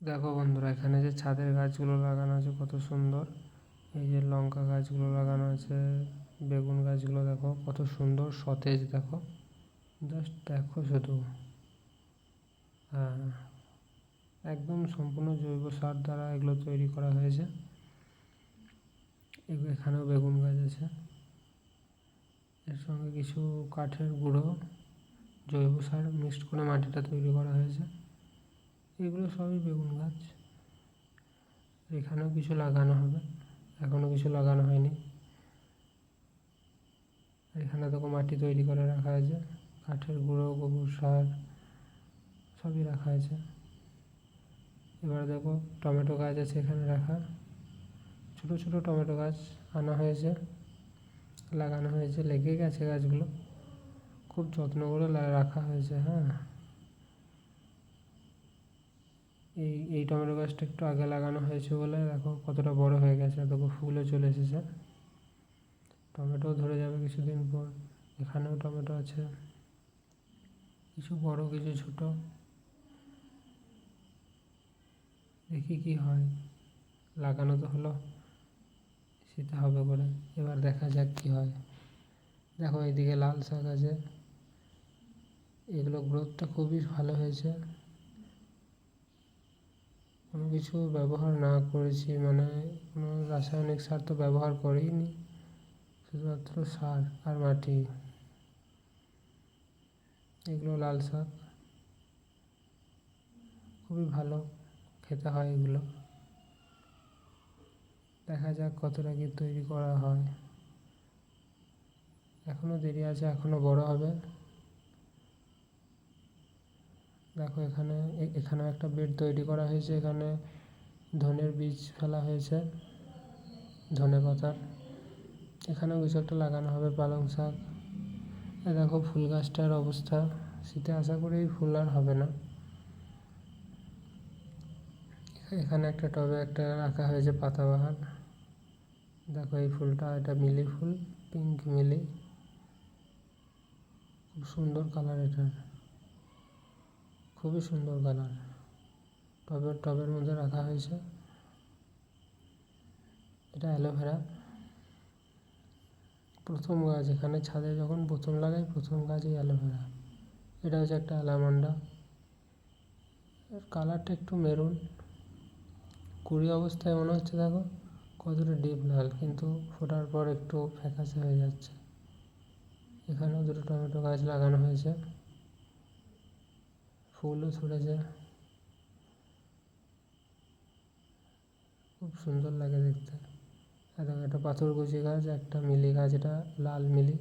দেখো বন্ধুরা, এখানে যে ছাদের গাছগুলো লাগানো আছে কত সুন্দর। এই যে লঙ্কা গাছগুলো লাগানো আছে, বেগুন গাছগুলো দেখো কত সুন্দর সতেজ দেখো। জাস্ট দেখো শুধু। হ্যাঁ একদম সম্পূর্ণ জৈব সার দ্বারা এগুলো তৈরি করা হয়েছে। এখানেও বেগুন গাছ আছে। এর সঙ্গে কিছু কাঠের গুঁড়ো জৈব সার মিক্সড করে মাটিটা তৈরি করা হয়েছে। এগুলো সবই বেগুন গাছ। এখানেও কিছু লাগানো হবে এখনও কিছু লাগানো হয়নি। এখানে দেখো মাটি তৈরি করে রাখা আছে কাঠের গুঁড়ো, গোবর সার, সবই রাখা আছে এবার দেখো টমেটো গাছ আছে এখানে রাখা। ছোটো ছোটো টমেটো গাছ আনা হয়েছে, লাগানো হয়েছে, লেগে গেছে গাছগুলো। খুব যত্ন করে রাখা হয়েছে হ্যাঁ। এই এই টমেটো গাছটা একটু আগে লাগানো হয়েছে বলে, দেখো কতটা বড় হয়ে গেছে, দেখো ফুলও চলে এসেছে। টমেটো ধরে যাবে কিছুদিন পর, এখানেও টমেটো আছে। কিছু বড়, কিছু ছোট। দেখি কি হয়। লাগানো তো হলো, সেটা হবে করে এবার দেখা যাক কি হয়। দেখো, এইদিকে লাল শাক আছে। এগুলো গ্রোথটা খুবই ভালো হয়েছে। কিছু ব্যবহার না করেছি মানে কোনো রাসায়নিক সার তো ব্যবহার করিনি, শুধুমাত্র সার আর মাটি। এগুলো লাল শাক। খুবই ভালো খেতে হয় এগুলো। দেখা যাক কতটা কি তৈরি করা হয়। এখনও দেরি আছে এখনও বড় হবে। দেখো এখানে এখানেও একটা বেড তৈরি করা হয়েছে, এখানে ধনের বীজ ফেলা হয়েছে, ধনে পাতার। এখানেও কিছু একটা লাগানো হবে, পালং শাক। দেখো ফুল গাছটার অবস্থা, শীতে আশা করি ফুল আর হবে না। এখানে একটা টবে একটা রাখা হয়েছে পাতাবাহার। দেখো এই ফুলটা, এটা মিলি ফুল, পিঙ্ক মিলি। খুব সুন্দর কালার এটার। খুবই সুন্দর কালার টবের টবের মধ্যে রাখা হয়েছে। এটা অ্যালোভেরা। প্রথম গাছ, এখানে ছাদে যখন প্রথম লাগাই, প্রথম গাছ এই অ্যালোভেরা। এটা হচ্ছে একটা অ্যালামান্ডা। এর কালারটা একটু মেরুন। কুড়ি অবস্থায় মনে হচ্ছে, দেখো, কতটা ডিপ লাল, কিন্তু ফোটার পর একটু ফ্যাকাশে হয়ে যাচ্ছে। এখানেও দুটো টমেটো গাছ লাগানো হয়েছে। ফুলও ছড়েছে খুব সুন্দর লাগে দেখতে। এবং একটা পাথরকুচি গাছ, একটা মিলি গাছ এটা লাল মিলি।